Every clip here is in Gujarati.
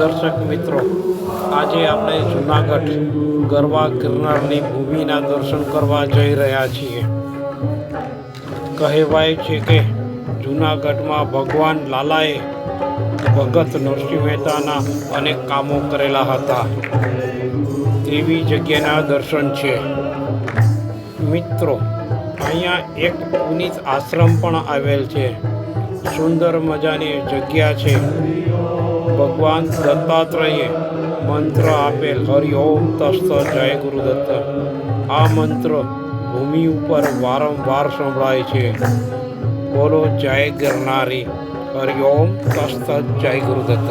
દર્શક મિત્રો, આજે આપણે જુનાગઢ ગરવા ગિરનારની ભૂમિના દર્શન કરવા જઈ રહ્યા છીએ. કહેવાય છે કે જુનાગઢમાં ભગવાન લાલાએ ભગત નરસિંહ મહેતાના અનેક કામો કરેલા હતા. તેવી જગ્યાના દર્શન છે. મિત્રો, અહીંયા એક પુનિત આશ્રમ પણ આવેલ છે. સુંદર મજાની જગ્યા છે. ભગવાન દત્તાત્રેયે મંત્ર આપેલ, હરિ ઓમ તસ્ત જય ગુરુદત્ત આ મંત્ર ભૂમિ ઉપર વારંવાર સંભળાય છે. બોલો, જય ગિરનારી. હરિ ઓમ તસ્ત જય ગુરુદત્ત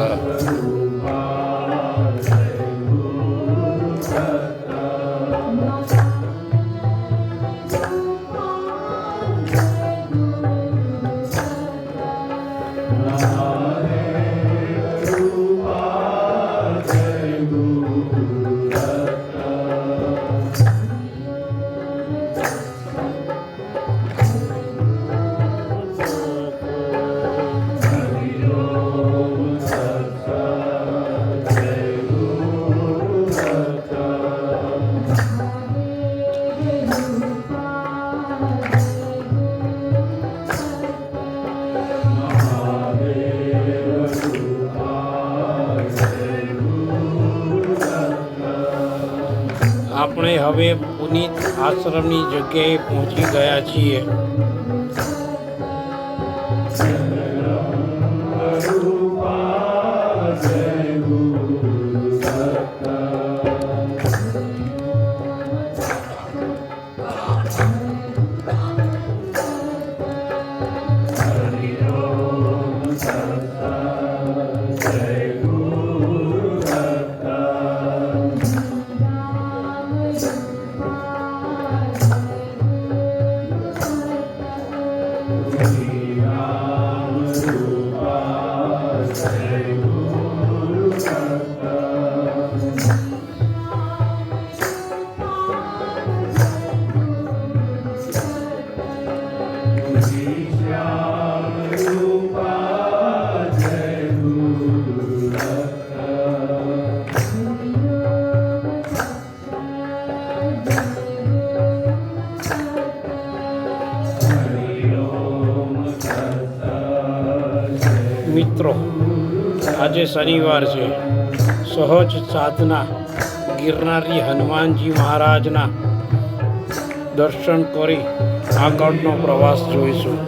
આપણે હવે પુનિત આશ્રમની જગ્યાએ પહોંચી ગયા છીએ. મિત્રો, આજે શનિવાર છે. સહજ સાધના ગિરનારી હનુમાનજી મહારાજના દર્શન કરી આગળનો પ્રવાસ જોઈશું.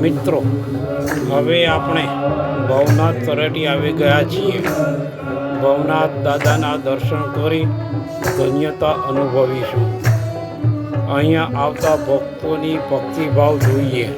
મિત્રો, હવે આપણે ભવનાથ તરટી આવી ગયા છીએ. ભવનાથ દાદાના દર્શન કરી ધન્યતા અનુભવીશું. અહીંયા આવતા ભક્તોની ભક્તિભાવ જોઈએ.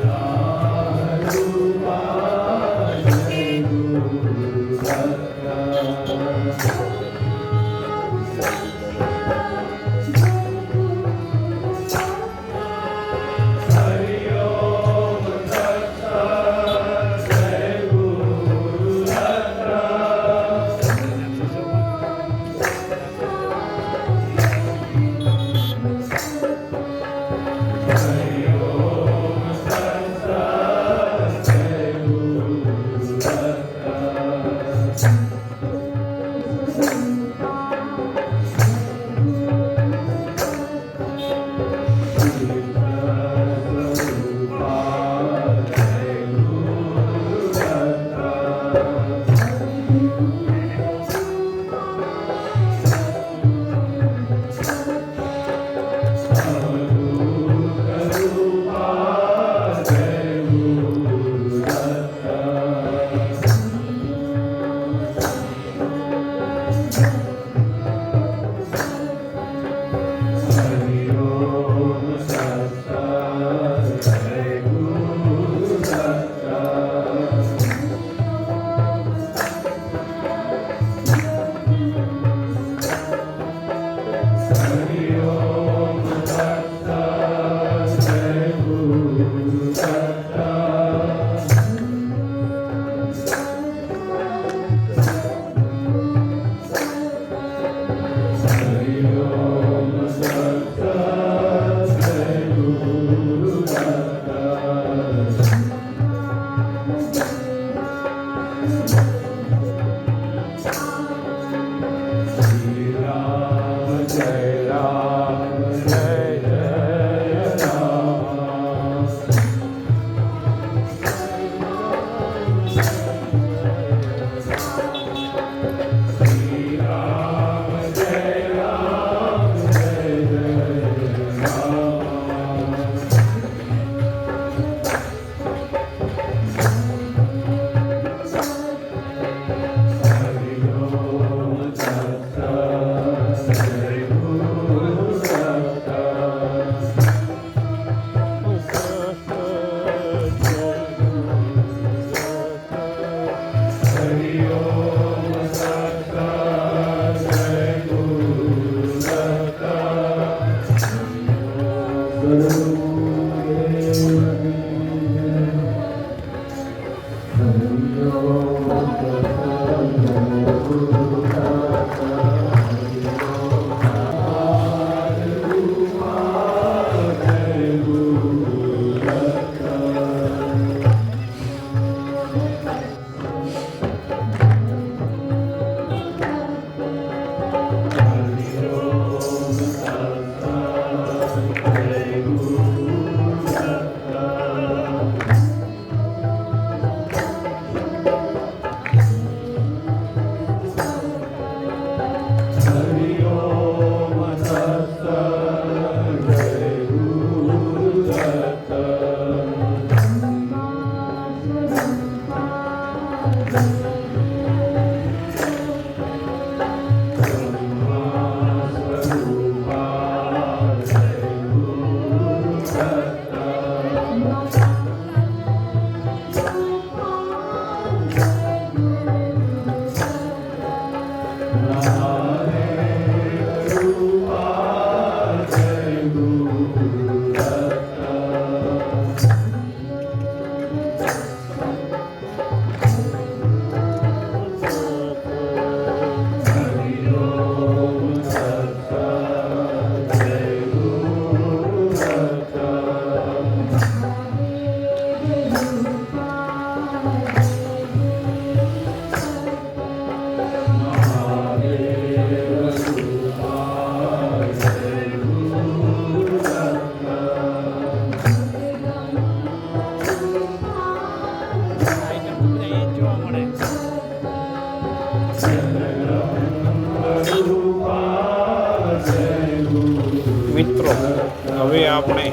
આપણે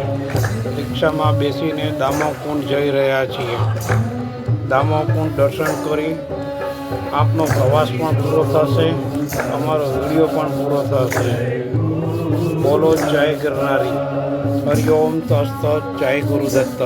રિક્ષામાં બેસીને દામોકુંડ જઈ રહ્યા છીએ. દામોકુંડ દર્શન કરી આપનો પ્રવાસ પણ પૂરો થશે, અમારો વીડિયો પણ પૂરો થશે. બોલો જય ગિરનારી. હરિઓમ તસ્ત જય ગુરુદત્ત.